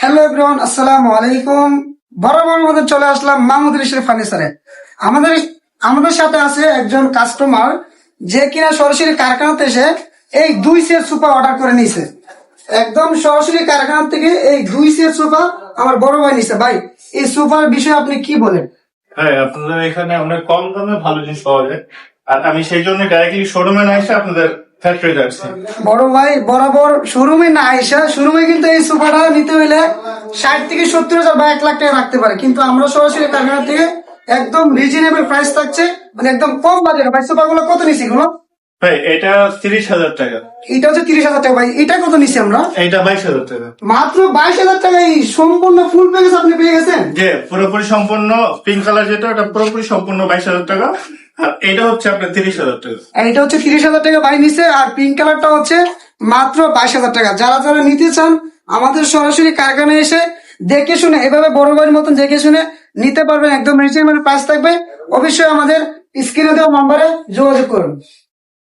Hello everyone আসসালামু আলাইকুম বরাবর মধ্যে চলে আসলাম মাহমুদুল ইসলাম ফার্নিচারে আমাদের আমাদের সাথে আছে একজন কাস্টমার যে কিনা সরাসরি কারখানাতে এসে এই দুই সেট সোফা অর্ডার করে নিয়েছে। একদম সরাসরি কারখানা থেকে এই দুই সেট সোফা আমার বড় ভাই নিছে ভাই, এই সোফার বিষয়ে আপনি কি বলেন? হ্যাঁ আপনাদের এখানে অনেক কম দামে ভালো জিনিস পাওয়া যায়। আর আমি সেই জন্য ডাইরেক্টলি শোরুমে না এসে আপনাদের বড় ভাই বরাবর শোরুমে না আইসা শোরুমে কিন্তু এই সোফাটা নিতে হইলে ষাট থেকে সত্তর হাজার বা এক লাখ টাকা রাখতে পারে। কিন্তু আমরা সরাসরি কারখানা থেকে একদম রিজনেবল প্রাইস থাকছে মানে একদম কম বাজেট ভাই সোফা গুলো কত নিছি গুলো ভাই এটা তিরিশ হাজার টাকা। এটা হচ্ছে তিরিশ হাজার টাকা। ভাই এটা কত নিছি আমরা? এইটা বাইশ হাজার টাকা। মাত্র বাইশ হাজার টাকা এই সম্পূর্ণ ফুল প্যাকেজ আপনি পেয়ে গেছেন? যে পুরোপুরি সম্পূর্ণ পিঙ্ক কালার যেটা ওটা পুরোপুরি সম্পূর্ণ বাইশ হাজার টাকা। এটা হচ্ছে আপনার তিরিশ হাজার টাকা। এটা হচ্ছে তিরিশ হাজার টাকা ভাই নিছে, আর পিঙ্ক কালারটা হচ্ছে মাত্র বাইশ হাজার টাকা। যারা যারা নিতে চান, আমাদের সরাসরি কারখানায় এসে দেখে শুনে, এভাবে বড় বাড়ির মতন দেখে শুনে নিতে পারবেন। একদম রিজনেবল প্রাইস থাকবে। অবশ্যই আমাদের স্ক্রিনে দেওয়া নাম্বারে যোগাযোগ করুন।